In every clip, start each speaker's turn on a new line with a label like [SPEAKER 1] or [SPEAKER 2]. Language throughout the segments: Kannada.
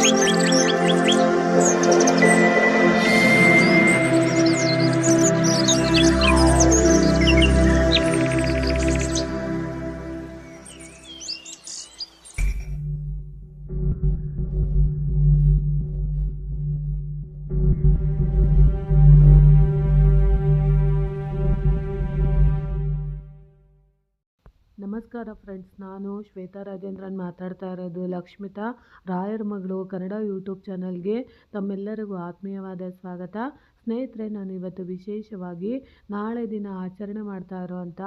[SPEAKER 1] Música ನಮಸ್ಕಾರ ಫ್ರೆಂಡ್ಸ್ ನಾನು ಶ್ವೇತಾ ರಾಜೇಂದ್ರನ್ ಮಾತಾಡ್ತಾ ಇರೋದು ಲಕ್ಷ್ಮಿತಾ. ರಾಯರ ಮಗಳು ಕನ್ನಡ ಯೂಟ್ಯೂಬ್ ಚಾನಲ್ಗೆ ತಮ್ಮೆಲ್ಲರಿಗೂ ಆತ್ಮೀಯವಾದ ಸ್ವಾಗತ. ಸ್ನೇಹಿತರೆ, ನಾನು ಇವತ್ತು ವಿಶೇಷವಾಗಿ ನಾಳೆ ದಿನ ಆಚರಣೆ ಮಾಡ್ತಾ ಇರೋವಂಥ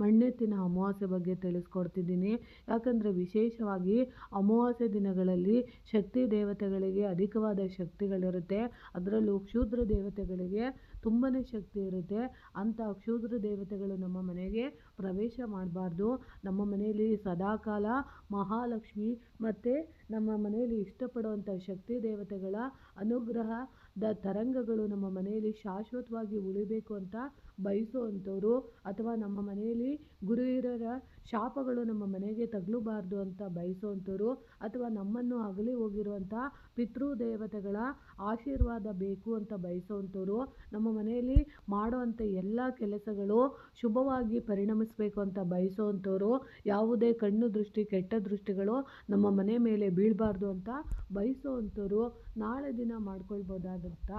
[SPEAKER 1] ಮಣ್ಣೆತ್ತಿನ ಅಮಾವಾಸ್ಯೆ ಬಗ್ಗೆ ತಿಳಿಸ್ಕೊಡ್ತಿದ್ದೀನಿ. ಯಾಕಂದರೆ ವಿಶೇಷವಾಗಿ ಅಮಾವಾಸ್ಯೆ ದಿನಗಳಲ್ಲಿ ಶಕ್ತಿ ದೇವತೆಗಳಿಗೆ ಅಧಿಕವಾದ ಶಕ್ತಿಗಳಿರುತ್ತೆ. ಅದರಲ್ಲೂ ಕ್ಷುದ್ರ ದೇವತೆಗಳಿಗೆ ತುಂಬಾ ಶಕ್ತಿ ಇರುತ್ತೆ. ಅಂಥ ಕ್ಷುದ್ರ ದೇವತೆಗಳು ನಮ್ಮ ಮನೆಗೆ ಪ್ರವೇಶ ಮಾಡಬಾರ್ದು. ನಮ್ಮ ಮನೆಯಲ್ಲಿ ಸದಾಕಾಲ ಮಹಾಲಕ್ಷ್ಮಿ ಮತ್ತು ನಮ್ಮ ಮನೆಯಲ್ಲಿ ಇಷ್ಟಪಡುವಂಥ ಶಕ್ತಿ ದೇವತೆಗಳ ಅನುಗ್ರಹದ ತರಂಗಗಳು ನಮ್ಮ ಮನೆಯಲ್ಲಿ ಶಾಶ್ವತವಾಗಿ ಉಳಿಬೇಕು ಅಂತ ಬಯಸುವಂಥವ್ರು ಅಥವಾ ನಮ್ಮ ಮನೆಯಲ್ಲಿ ಗುರು ಹಿರಿಯರ ಶಾಪಗಳು ನಮ್ಮ ಮನೆಗೆ ತಗಲಬಾರ್ದು ಅಂತ ಬಯಸುವಂಥವ್ರು ಅಥವಾ ನಮ್ಮನ್ನು ಅಗಲಿ ಹೋಗಿರುವಂಥ ಪಿತೃ ದೇವತೆಗಳ ಆಶೀರ್ವಾದ ಬೇಕು ಅಂತ ಬಯಸುವಂಥವ್ರು ನಮ್ಮ ಮನೆಯಲ್ಲಿ ಮಾಡುವಂಥ ಎಲ್ಲ ಕೆಲಸಗಳು ಶುಭವಾಗಿ ಪರಿಣಮಿಸಬೇಕು ಅಂತ ಬಯಸುವಂಥವ್ರು, ಯಾವುದೇ ಕಣ್ಣು ದೃಷ್ಟಿ, ಕೆಟ್ಟ ದೃಷ್ಟಿಗಳು ನಮ್ಮ ಮನೆ ಮೇಲೆ ಬೀಳಬಾರ್ದು ಅಂತ ಬಯಸುವಂಥವ್ರು ನಾಳೆ ದಿನ ಮಾಡ್ಕೊಳ್ಬೋದಾದಂಥ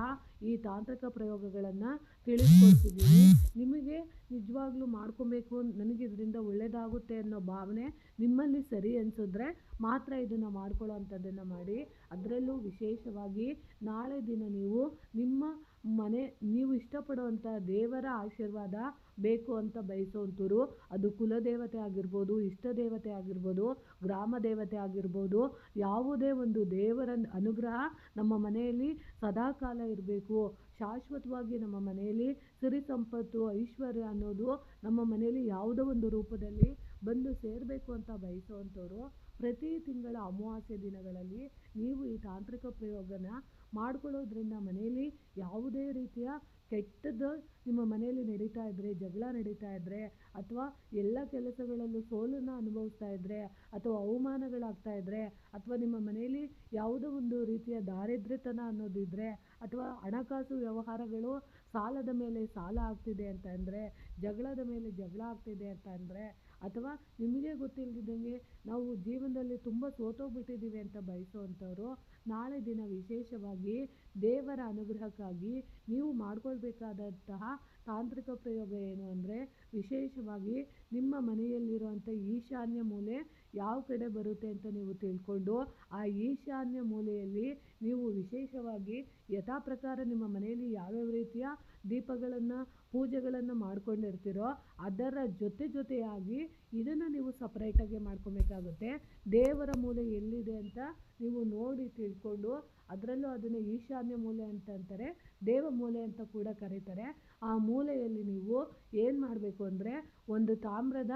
[SPEAKER 1] ಈ ತಾಂತ್ರಿಕ ಪ್ರಯೋಗಗಳನ್ನು ತಿಳಿಸ್ಕೊಡ್ತಿದ್ದೀನಿ ನಿಮಗೆ ನಿಜವಾಗ್ಲೂ ಮಾಡ್ಕೊಬೇಕು, ನನಗೆ ಇದರಿಂದ ಒಳ್ಳೆಯದಾಗುತ್ತೆ ಅನ್ನೋ ಭಾವನೆ ನಿಮ್ಮಲ್ಲಿ ಸರಿ ಅನಿಸಿದ್ರೆ ಮಾತ್ರ ಇದನ್ನು ಮಾಡ್ಕೊಳ್ಳೋ ಅಂಥದ್ದನ್ನು ಮಾಡಿ. ಅದರಲ್ಲೂ ವಿಶೇಷವಾಗಿ ನಾಳೆ ದಿನ ನೀವು ನಿಮ್ಮ ಮನೆ, ನೀವು ಇಷ್ಟಪಡುವಂಥ ದೇವರ ಆಶೀರ್ವಾದ ಬೇಕು ಅಂತ ಬಯಸುವಂಥವ್ರು, ಅದು ಕುಲದೇವತೆ ಆಗಿರ್ಬೋದು ಇಷ್ಟ ದೇವತೆ ಆಗಿರ್ಬೋದು, ಗ್ರಾಮ ದೇವತೆ ಆಗಿರ್ಬೋದು, ಯಾವುದೇ ಒಂದು ದೇವರ ಅನುಗ್ರಹ ನಮ್ಮ ಮನೆಯಲ್ಲಿ ಸದಾಕಾಲ ಇರಬೇಕು. ಶಾಶ್ವತವಾಗಿ ನಮ್ಮ ಮನೆಯಲ್ಲಿ ಸಿರಿ ಸಂಪತ್ತು, ಐಶ್ವರ್ಯ ಅನ್ನೋದು ನಮ್ಮ ಮನೆಯಲ್ಲಿ ಯಾವುದೋ ಒಂದು ರೂಪದಲ್ಲಿ ಬಂದು ಸೇರಬೇಕು ಅಂತ ಬಯಸುವಂಥವ್ರು ಪ್ರತಿ ತಿಂಗಳ ಅಮಾವಾಸ್ಯೆ ದಿನಗಳಲ್ಲಿ ನೀವು ಈ ತಾಂತ್ರಿಕ ಪ್ರಯೋಗನ ಮಾಡ್ಕೊಳ್ಳೋದ್ರಿಂದ ಮನೆಯಲ್ಲಿ ಯಾವುದೇ ರೀತಿಯ ಕೆಟ್ಟದ್ದು ನಿಮ್ಮ ಮನೆಯಲ್ಲಿ ನಡೀತಾ ಇದ್ದರೆ ಜಗಳ ನಡೀತಾ ಇದ್ದರೆ ಅಥವಾ ಎಲ್ಲ ಕೆಲಸಗಳಲ್ಲೂ ಸೋಲನ್ನು ಅನುಭವಿಸ್ತಾ ಇದ್ದರೆ ಅಥವಾ ಅವಮಾನಗಳಾಗ್ತಾ ಇದ್ದರೆ ಅಥವಾ ನಿಮ್ಮ ಮನೆಯಲ್ಲಿ ಯಾವುದೋ ಒಂದು ರೀತಿಯ ದಾರಿದ್ರ್ಯತನ ಅನ್ನೋದಿದ್ದರೆ ಅಥವಾ ಹಣಕಾಸು ವ್ಯವಹಾರಗಳು ಸಾಲದ ಮೇಲೆ ಸಾಲ ಆಗ್ತಿದೆ ಅಂತ ಅಂದರೆ, ಜಗಳದ ಮೇಲೆ ಜಗಳ ಆಗ್ತಿದೆ ಅಂತ ಅಂದರೆ ಅಥವಾ ನಿಮಗೆ ಗೊತ್ತಿಲ್ಲದಿದ್ದಂಗೆ ನಾವು ಜೀವನದಲ್ಲಿ ತುಂಬ ಸೋತೋಗ್ಬಿಟ್ಟಿದ್ದೀವಿ ಅಂತ ಬಯಸುವಂಥವ್ರು, ನಾಳೆ ದಿನ ವಿಶೇಷವಾಗಿ ದೇವರ ಅನುಗ್ರಹಕ್ಕಾಗಿ ನೀವು ಮಾಡ್ಕೊಳ್ಬೇಕಾದಂತಹ ತಾಂತ್ರಿಕ ಪ್ರಯೋಗ ಏನು ಅಂದರೆ ವಿಶೇಷವಾಗಿ ನಿಮ್ಮ ಮನೆಯಲ್ಲಿರುವಂಥ ಈಶಾನ್ಯ ಮೂಲೆ ಯಾವ ಕಡೆ ಬರುತ್ತೆ ಅಂತ ನೀವು ತಿಳ್ಕೊಂಡು ಆ ಈಶಾನ್ಯ ಮೂಲೆಯಲ್ಲಿ ನೀವು ವಿಶೇಷವಾಗಿ ಯಥಾ ಪ್ರಕಾರ ನಿಮ್ಮ ಮನೆಯಲ್ಲಿ ಯಾವ್ಯಾವ ರೀತಿಯ ದೀಪಗಳನ್ನು, ಪೂಜೆಗಳನ್ನು ಮಾಡ್ಕೊಂಡಿರ್ತೀರೋ ಅದರ ಜೊತೆ ಜೊತೆಯಾಗಿ ಇದನ್ನು ಸಪ್ರೇಟಾಗಿ ಮಾಡ್ಕೊಬೇಕಾಗುತ್ತೆ. ದೇವರ ಮೂಲೆ ಎಲ್ಲಿದೆ ಅಂತ ನೀವು ನೋಡಿ ತಿಳ್ಕೊಂಡು ಅದರಲ್ಲೂ ಅದನ್ನು ಈಶಾನ್ಯ ಮೂಲೆ ಅಂತ ಅಂತಾರೆ, ದೇವ ಮೂಲೆ ಅಂತ ಕೂಡ ಕರೀತಾರೆ. ಆ ಮೂಲೆಯಲ್ಲಿ ನೀವು ಏನು ಮಾಡಬೇಕು ಅಂದರೆ ಒಂದು ತಾಮ್ರದ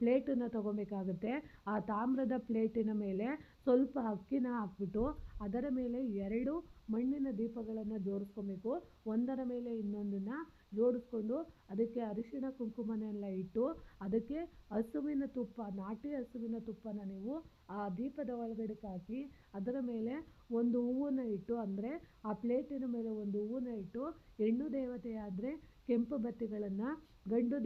[SPEAKER 1] ಪ್ಲೇಟನ್ನು ತಗೊಬೇಕಾಗುತ್ತೆ. ಆ ತಾಮ್ರದ ಪ್ಲೇಟಿನ ಮೇಲೆ ಸ್ವಲ್ಪ ಅಕ್ಕಿನ ಹಾಕ್ಬಿಟ್ಟು ಅದರ ಮೇಲೆ ಎರಡು ಮಣ್ಣಿನ ದೀಪಗಳನ್ನು ಜೋಡಿಸ್ಕೊಬೇಕು. ಒಂದರ ಮೇಲೆ ಇನ್ನೊಂದನ್ನು ಜೋಡಿಸ್ಕೊಂಡು ಅದಕ್ಕೆ ಅರಿಶಿಣ ಕುಂಕುಮನೆಲ್ಲ ಇಟ್ಟು ಅದಕ್ಕೆ ಹಸುವಿನ ತುಪ್ಪ, ನಾಟಿ ಹಸುವಿನ ತುಪ್ಪನ ನೀವು ಆ ದೀಪದ ಒಳಗಡೆಗೆ ಹಾಕಿ ಅದರ ಮೇಲೆ ಒಂದು ಹೂವನ್ನು ಇಟ್ಟು, ಅಂದರೆ ಆ ಪ್ಲೇಟಿನ ಮೇಲೆ ಒಂದು ಹೂವನ್ನು ಇಟ್ಟು ಹೆಣ್ಣು ದೇವತೆಯಾದರೆ ಕೆಂಪು ಬತ್ತಿಗಳನ್ನು ಗಂಡು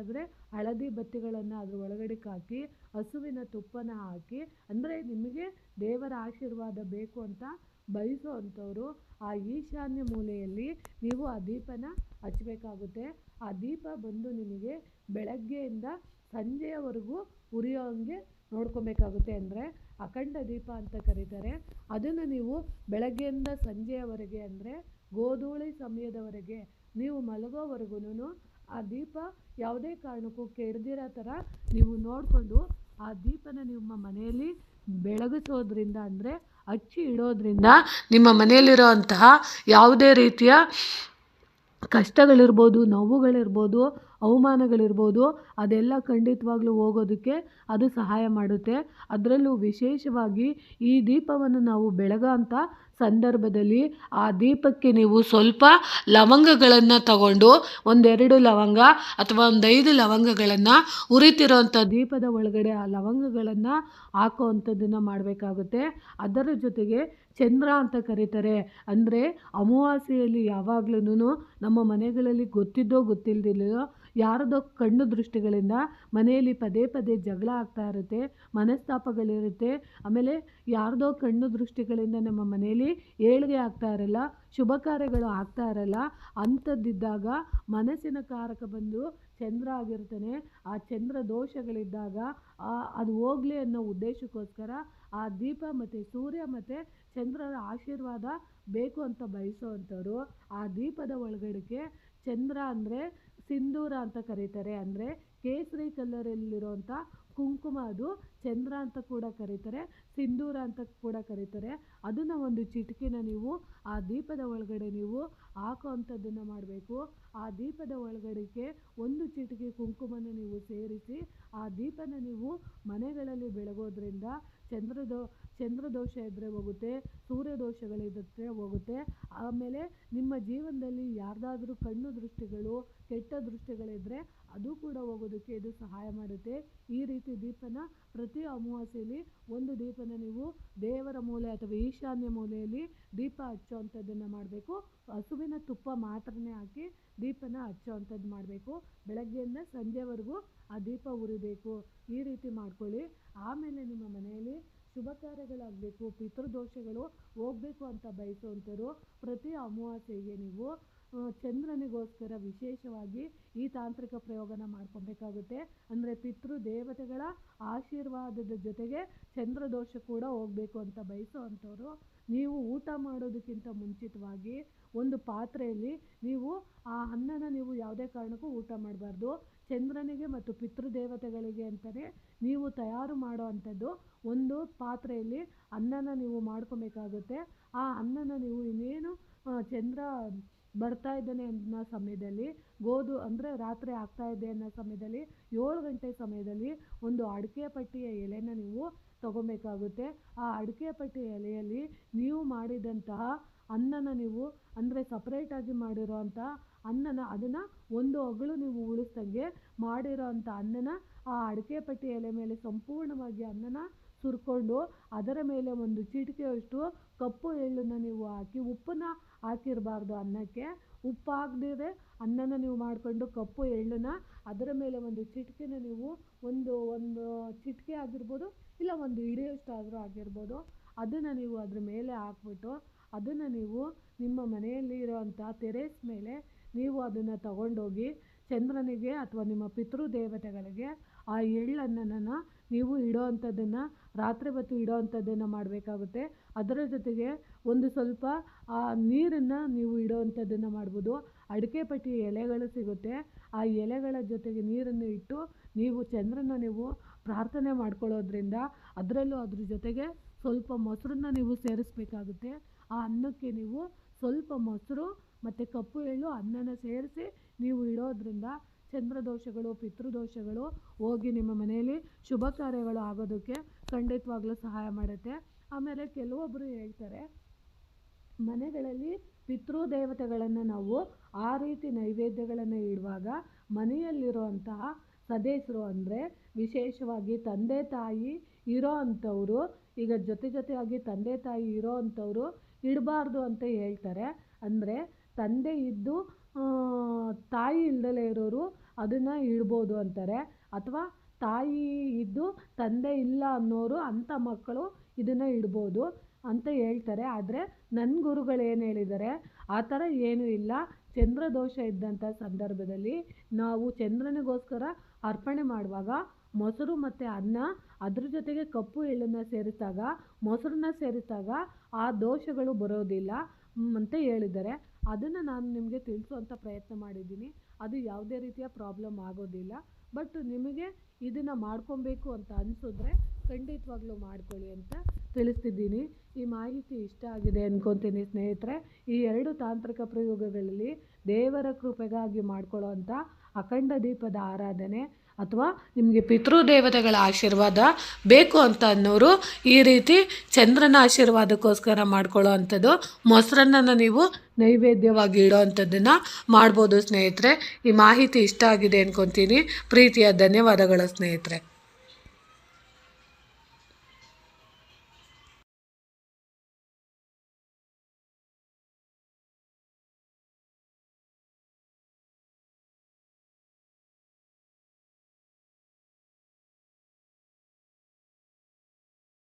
[SPEAKER 1] ಆದರೆ ಹಳದಿ ಬತ್ತಿಗಳನ್ನು ಅದ್ರ ಒಳಗಡೆ ಹಾಕಿ ಹಸುವಿನ ತುಪ್ಪನ ಹಾಕಿ, ಅಂದರೆ ನಿಮಗೆ ದೇವರ ಆಶೀರ್ವಾದ ಬೇಕು ಅಂತ ಬಯಸೋ ಅಂಥವರು, ಆ ಈಶಾನ್ಯ ಮೂಲೆಯಲ್ಲಿ ನೀವು ಆ ದೀಪನ ಹಚ್ಚಬೇಕಾಗುತ್ತೆ ಆ ದೀಪ ಬಂದು ನಿಮಗೆ ಬೆಳಗ್ಗೆಯಿಂದ ಸಂಜೆಯವರೆಗೂ ಉರಿಯೋ ಹಂಗೆ ನೋಡ್ಕೊಬೇಕಾಗುತ್ತೆ ಅಂದರೆ ಅಖಂಡ ದೀಪ ಅಂತ ಕರೀತಾರೆ. ಅದನ್ನು ನೀವು ಬೆಳಗ್ಗೆಯಿಂದ ಸಂಜೆಯವರೆಗೆ ಅಂದರೆ ಗೋಧೂಳಿ ಸಮಯದವರೆಗೆ ನೀವು ಮಲಗೋವರೆಗೂ ಆ ದೀಪ ಯಾವುದೇ ಕಾರಣಕ್ಕೂ ಕೆಡದಿರೋ ಥರ ನೀವು ನೋಡಿಕೊಂಡು ಆ ದೀಪನ ನಿಮ್ಮ ಮನೆಯಲ್ಲಿ ಬೆಳಗಿಸೋದ್ರಿಂದ ಅಂದರೆ ಹಚ್ಚಿ ಇಡೋದ್ರಿಂದ ನಿಮ್ಮ ಮನೆಯಲ್ಲಿರೋ ಅಂತಹ ಯಾವುದೇ ರೀತಿಯ ಕಷ್ಟಗಳಿರ್ಬೋದು, ನೋವುಗಳಿರ್ಬೋದು, ಅವಮಾನಗಳಿರ್ಬೋದು, ಅದೆಲ್ಲ ಖಂಡಿತವಾಗ್ಲೂ ಹೋಗೋದಕ್ಕೆ ಅದು ಸಹಾಯ ಮಾಡುತ್ತೆ. ಅದರಲ್ಲೂ ವಿಶೇಷವಾಗಿ ಈ ದೀಪವನ್ನು ನಾವು ಬೆಳಗ ಅಂಥ ಸಂದರ್ಭದಲ್ಲಿ ಆ ದೀಪಕ್ಕೆ ನೀವು ಸ್ವಲ್ಪ ಲವಂಗಗಳನ್ನು ತಗೊಂಡು ಒಂದೆರಡು ಲವಂಗ ಅಥವಾ ಒಂದೈದು ಲವಂಗಗಳನ್ನು ಉರಿತಿರೋಂಥ ದೀಪದ ಒಳಗಡೆ ಆ ಲವಂಗಗಳನ್ನು ಹಾಕೋವಂಥದ್ದನ್ನು ಮಾಡಬೇಕಾಗುತ್ತೆ. ಅದರ ಜೊತೆಗೆ ಚಂದ್ರ ಅಂತ ಕರೀತಾರೆ. ಅಂದರೆ ಅಮಾವಾಸ್ಯೆಯಲ್ಲಿ ಯಾವಾಗ್ಲೂ ನಮ್ಮ ಮನೆಗಳಲ್ಲಿ ಗೊತ್ತಿದ್ದೋ ಗೊತ್ತಿಲ್ಲದಿಲ್ಲೋ ಯಾರದೋ ಕಣ್ಣು ದೃಷ್ಟಿಗಳಿಂದ ಮನೆಯಲ್ಲಿ ಪದೇ ಪದೇ ಜಗಳ ಆಗ್ತಾ ಇರುತ್ತೆ, ಮನಸ್ತಾಪಗಳಿರುತ್ತೆ. ಆಮೇಲೆ ಯಾರದೋ ಕಣ್ಣು ದೃಷ್ಟಿಗಳಿಂದ ನಮ್ಮ ಮನೆಯಲ್ಲಿ ಏಳಿಗೆ ಆಗ್ತಾ ಇರಲ್ಲ, ಶುಭ ಕಾರ್ಯಗಳು ಆಗ್ತಾ ಇರಲ್ಲ, ಅಂಥದ್ದಿದ್ದಾಗ ಮನಸ್ಸಿನ ಕಾರಕ ಬಂದು ಚಂದ್ರ ಆಗಿರ್ತಾನೆ. ಆ ಚಂದ್ರ ದೋಷಗಳಿದ್ದಾಗ ಅದು ಹೋಗಲಿ ಅನ್ನೋ ಉದ್ದೇಶಕ್ಕೋಸ್ಕರ ಆ ದೀಪ ಮತ್ತು ಸೂರ್ಯ ಮತ್ತು ಚಂದ್ರರ ಆಶೀರ್ವಾದ ಬೇಕು ಅಂತ ಬಯಸೋವಂಥವ್ರು ಆ ದೀಪದ ಒಳಗಡೆಗೆ ಚಂದ್ರ ಅಂದರೆ ಸಿಂಧೂರ ಅಂತ ಕರೀತಾರೆ. ಅಂದರೆ ಕೇಸರಿ ಕಲರಲ್ಲಿರೋಂಥ ಕುಂಕುಮ ಅದು. ಚಂದ್ರ ಅಂತ ಕೂಡ ಕರೀತಾರೆ, ಸಿಂಧೂರ ಅಂತ ಕೂಡ ಕರೀತಾರೆ. ಅದನ್ನು ಒಂದು ಚಿಟಿಕೆನ ನೀವು ಆ ದೀಪದ ಒಳಗಡೆ ನೀವು ಹಾಕೋವಂಥದ್ದನ್ನು ಮಾಡಬೇಕು. ಆ ದೀಪದ ಒಳಗಡೆಗೆ ಒಂದು ಚಿಟಿಕೆ ಕುಂಕುಮನ ನೀವು ಸೇರಿಸಿ, ಆ ದೀಪನ ನೀವು ಮನೆಗಳಲ್ಲಿ ಬೆಳಗೋದ್ರಿಂದ ಚಂದ್ರದೋ ಚಂದ್ರದೋಷ ಇದ್ದರೆ ಹೋಗುತ್ತೆ, ಸೂರ್ಯ ದೋಷಗಳಿದ್ದರೆ ಹೋಗುತ್ತೆ. ಆಮೇಲೆ ನಿಮ್ಮ ಜೀವನದಲ್ಲಿ ಯಾರ್ದಾದ್ರೂ ಕಣ್ಣು ದೃಷ್ಟಿಗಳು, ಕೆಟ್ಟ ದೃಷ್ಟಿಗಳಿದ್ದರೆ ಅದು ಕೂಡ ಹೋಗೋದಕ್ಕೆ ಇದು ಸಹಾಯ ಮಾಡುತ್ತೆ. ಈ ರೀತಿ ದೀಪನ ಪ್ರತಿ ಅಮಾವಾಸ್ಯೆಯಲ್ಲಿ ಒಂದು ದೀಪನ ನೀವು ದೇವರ ಮೂಲೆ ಅಥವಾ ಈಶಾನ್ಯ ಮೂಲೆಯಲ್ಲಿ ದೀಪ ಹಚ್ಚೋವಂಥದ್ದನ್ನು ಮಾಡಬೇಕು. ಹಸುವಿನ ತುಪ್ಪ ಮಾತ್ರನೇ ಹಾಕಿ ದೀಪನ ಹಚ್ಚೋವಂಥದ್ದು ಮಾಡಬೇಕು. ಬೆಳಗ್ಗೆಯಿಂದ ಸಂಜೆವರೆಗೂ ಆ ದೀಪ ಉರಿಬೇಕು. ಈ ರೀತಿ ಮಾಡ್ಕೊಳ್ಳಿ. ಆಮೇಲೆ ನಿಮ್ಮ ಮನೆಯಲ್ಲಿ ಶುಭ ಕಾರ್ಯಗಳಾಗಬೇಕು, ಪಿತೃದೋಷಗಳು ಹೋಗಬೇಕು ಅಂತ ಬಯಸುವಂಥರು ಪ್ರತಿ ಅಮಾವಾಸ್ಯೆಗೆ ನೀವು ಚಂದ್ರನಿಗೋಸ್ಕರ ವಿಶೇಷವಾಗಿ ಈ ತಾಂತ್ರಿಕ ಪ್ರಯೋಗನ ಮಾಡ್ಕೊಬೇಕಾಗುತ್ತೆ. ಅಂದರೆ ಪಿತೃ ದೇವತೆಗಳ ಆಶೀರ್ವಾದದ ಜೊತೆಗೆ ಚಂದ್ರದೋಷ ಕೂಡ ಹೋಗಬೇಕು ಅಂತ ಬಯಸೋ ನೀವು ಊಟ ಮಾಡೋದಕ್ಕಿಂತ ಮುಂಚಿತವಾಗಿ ಒಂದು ಪಾತ್ರೆಯಲ್ಲಿ ನೀವು ಆ ಅನ್ನನ ನೀವು ಯಾವುದೇ ಕಾರಣಕ್ಕೂ ಊಟ ಮಾಡಬಾರ್ದು. ಚಂದ್ರನಿಗೆ ಮತ್ತು ಪಿತೃದೇವತೆಗಳಿಗೆ ಅಂತಲೇ ನೀವು ತಯಾರು ಮಾಡೋ ಅಂಥದ್ದು ಒಂದು ಪಾತ್ರೆಯಲ್ಲಿ ಅನ್ನನ ನೀವು ಮಾಡ್ಕೊಬೇಕಾಗುತ್ತೆ. ಆ ಅನ್ನನ ನೀವು ಇನ್ನೇನು ಚಂದ್ರ ಬರ್ತಾ ಇದ್ದಾನೆ ಅನ್ನೋ ಸಮಯದಲ್ಲಿ. ಗೋಧು ಅಂದರೆ ರಾತ್ರಿ ಆಗ್ತಾ ಇದೆ ಅನ್ನೋ ಸಮಯದಲ್ಲಿ, ಏಳು ಗಂಟೆ ಸಮಯದಲ್ಲಿ ಒಂದು ಅಡಿಕೆ ಪಟ್ಟಿಯ ಎಲೆನ ನೀವು ತಗೊಬೇಕಾಗುತ್ತೆ. ಆ ಅಡಿಕೆ ಪಟ್ಟಿಯ ಎಲೆಯಲ್ಲಿ ನೀವು ಮಾಡಿದಂತಹ ಅನ್ನನ ನೀವು ಅಂದರೆ ಸಪ್ರೇಟಾಗಿ ಮಾಡಿರೋ ಅಂಥ ಅನ್ನನ, ಅದನ್ನು ಒಂದು ಅಗಳು ನೀವು ಉಳಿಸ್ದಂಗೆ ಮಾಡಿರೋ ಅಂಥ ಅನ್ನನ, ಆ ಅಡಿಕೆ ಪಟ್ಟಿ ಎಲೆ ಮೇಲೆ ಸಂಪೂರ್ಣವಾಗಿ ಅನ್ನನ ಸುರ್ಕೊಂಡು ಅದರ ಮೇಲೆ ಒಂದು ಚಿಟಿಕೆಯಷ್ಟು ಕಪ್ಪು ಎಳ್ಳನ್ನು ನೀವು ಹಾಕಿ ಉಪ್ಪನ್ನ ಹಾಕಿರಬಾರ್ದು ಅನ್ನಕ್ಕೆ ಉಪ್ಪು ಹಾಕ್ದಿರೆ ಅನ್ನನ ನೀವು ಮಾಡಿಕೊಂಡು ಕಪ್ಪು ಎಳ್ಳನ್ನು ಅದರ ಮೇಲೆ ಒಂದು ಚಿಟಿಕೆನ ನೀವು ಒಂದು ಒಂದು ಚಿಟಿಕೆ ಆಗಿರ್ಬೋದು ಇಲ್ಲ ಒಂದು ಹಿಡಿಯೋಷ್ಟಾದರೂ ಆಗಿರ್ಬೋದು ಅದನ್ನು ನೀವು ಅದ್ರ ಮೇಲೆ ಹಾಕ್ಬಿಟ್ಟು ಅದನ್ನು ನೀವು ನಿಮ್ಮ ಮನೆಯಲ್ಲಿ ಇರೋವಂಥ ಟೆರೇಸ್ ಮೇಲೆ ನೀವು ಅದನ್ನು ತಗೊಂಡೋಗಿ ಚಂದ್ರನಿಗೆ ಅಥವಾ ನಿಮ್ಮ ಪಿತೃ ದೇವತೆಗಳಿಗೆ ಆ ಎಳ್ಳನ್ನನ ನೀವು ಇಡೋ ಅಂಥದ್ದನ್ನು ರಾತ್ರಿ ಹೊತ್ತು ಇಡೋ ಅಂಥದ್ದನ್ನು ಮಾಡಬೇಕಾಗುತ್ತೆ. ಅದರ ಜೊತೆಗೆ ಒಂದು ಸ್ವಲ್ಪ, ಆ, ನೀರನ್ನು ನೀವು ಇಡೋ ಅಂಥದ್ದನ್ನು ಮಾಡ್ಬೋದು. ಅಡಿಕೆ ಪಟ್ಟಿ ಎಲೆಗಳು ಸಿಗುತ್ತೆ. ಆ ಎಲೆಗಳ ಜೊತೆಗೆ ನೀರನ್ನು ಇಟ್ಟು ನೀವು ಚಂದ್ರನ ನೀವು ಪ್ರಾರ್ಥನೆ ಮಾಡ್ಕೊಳ್ಳೋದ್ರಿಂದ ಅದರಲ್ಲೂ ಅದ್ರ ಜೊತೆಗೆ ಸ್ವಲ್ಪ ಮೊಸರನ್ನ ನೀವು ಸೇರಿಸ್ಬೇಕಾಗುತ್ತೆ. ಆ ಅನ್ನಕ್ಕೆ ನೀವು ಸ್ವಲ್ಪ ಮೊಸರು ಮತ್ತು ಕಪ್ಪು ಎಳ್ಳು ಅನ್ನನ ಸೇರಿಸಿ ನೀವು ಇಡೋದ್ರಿಂದ ಚಂದ್ರದೋಷಗಳು, ಪಿತೃದೋಷಗಳು ಹೋಗಿ ನಿಮ್ಮ ಮನೆಯಲ್ಲಿ ಶುಭ ಕಾರ್ಯಗಳು ಆಗೋದಕ್ಕೆ ಖಂಡಿತವಾಗ್ಲೂ ಸಹಾಯ ಮಾಡುತ್ತೆ. ಆಮೇಲೆ ಕೆಲವೊಬ್ಬರು ಹೇಳ್ತಾರೆ, ಮನೆಗಳಲ್ಲಿ ಪಿತೃ ದೇವತೆಗಳನ್ನು ನಾವು ಆ ರೀತಿ ನೈವೇದ್ಯಗಳನ್ನು ಇಡುವಾಗ ಮನೆಯಲ್ಲಿರುವಂತಹ ಸದಸ್ಯರು ಅಂದರೆ ವಿಶೇಷವಾಗಿ ತಂದೆ ತಾಯಿ ಇರೋ ಅಂಥವರು, ಈಗ ಜೊತೆ ಜೊತೆಯಾಗಿ ತಂದೆ ತಾಯಿ ಇರೋ ಅಂಥವರು ಇಡಬಾರ್ದು ಅಂತ ಹೇಳ್ತಾರೆ. ಅಂದರೆ ತಂದೆ ಇದ್ದು ತಾಯಿ ಇಲ್ದಲೇ ಇರೋರು ಅದನ್ನು ಇಡ್ಬೋದು ಅಂತಾರೆ. ಅಥವಾ ತಾಯಿ ಇದ್ದು ತಂದೆ ಇಲ್ಲ ಅನ್ನೋರು ಅಂಥ ಮಕ್ಕಳು ಇದನ್ನು ಇಡ್ಬೋದು ಅಂತ ಹೇಳ್ತಾರೆ. ಆದರೆ ನನ್ನ ಗುರುಗಳು ಏನು ಹೇಳಿದ್ದಾರೆ ಆ ಥರ ಏನೂ ಇಲ್ಲ. ಚಂದ್ರ ದೋಷ ಇದ್ದಂಥ ಸಂದರ್ಭದಲ್ಲಿ ನಾವು ಚಂದ್ರನಿಗೋಸ್ಕರ ಅರ್ಪಣೆ ಮಾಡುವಾಗ ಮೊಸರು ಮತ್ತು ಅನ್ನ ಅದ್ರ ಜೊತೆಗೆ ಕಪ್ಪು ಎಳ್ಳನ್ನು ಸೇರಿಸಿದಾಗ, ಮೊಸರನ್ನ ಸೇರಿಸಿದಾಗ ಆ ದೋಷಗಳು ಬರೋದಿಲ್ಲ. ಅಂತ ಹೇಳಿದ್ದಾರೆ. ಅದನ್ನು ನಾನು ನಿಮಗೆ ತಿಳಿಸುವಂಥ ಪ್ರಯತ್ನ ಮಾಡಿದ್ದೀನಿ. ಅದು ಯಾವುದೇ ರೀತಿಯ ಪ್ರಾಬ್ಲಮ್ ಆಗೋದಿಲ್ಲ. ಬಟ್ ನಿಮಗೆ ಇದನ್ನು ಮಾಡ್ಕೊಬೇಕು ಅಂತ ಅನಿಸಿದ್ರೆ ಖಂಡಿತವಾಗ್ಲೂ ಮಾಡ್ಕೊಳ್ಳಿ ಅಂತ ತಿಳಿಸ್ತಿದ್ದೀನಿ. ಈ ಮಾಹಿತಿ ಇಷ್ಟ ಆಗಿದೆ ಅಂದ್ಕೊತೀನಿ ಸ್ನೇಹಿತರೆ. ಈ ಎರಡು ತಾಂತ್ರಿಕ ಪ್ರಯೋಗಗಳಲ್ಲಿ ದೇವರ ಕೃಪೆಗಾಗಿ ಮಾಡ್ಕೊಳ್ಳೋ ಅಂಥ ಅಖಂಡ ದೀಪದ ಆರಾಧನೆ ಅಥವಾ ನಿಮಗೆ ಪಿತೃದೇವತೆಗಳ ಆಶೀರ್ವಾದ ಬೇಕು ಅಂತ ಅನ್ನೋರು ಈ ರೀತಿ ಚಂದ್ರನ ಆಶೀರ್ವಾದಕ್ಕೋಸ್ಕರ ಮಾಡ್ಕೊಳ್ಳೋ ಅಂಥದ್ದು ಮೊಸರನ್ನ ನೀವು ನೈವೇದ್ಯವಾಗಿ ಇಡೋ ಅಂಥದ್ದನ್ನು ಮಾಡ್ಬೋದು ಸ್ನೇಹಿತರೆ. ಈ ಮಾಹಿತಿ ಇಷ್ಟ ಆಗಿದೆ ಅನ್ಕೊತೀನಿ. ಪ್ರೀತಿಯ ಧನ್ಯವಾದಗಳು ಸ್ನೇಹಿತರೆ.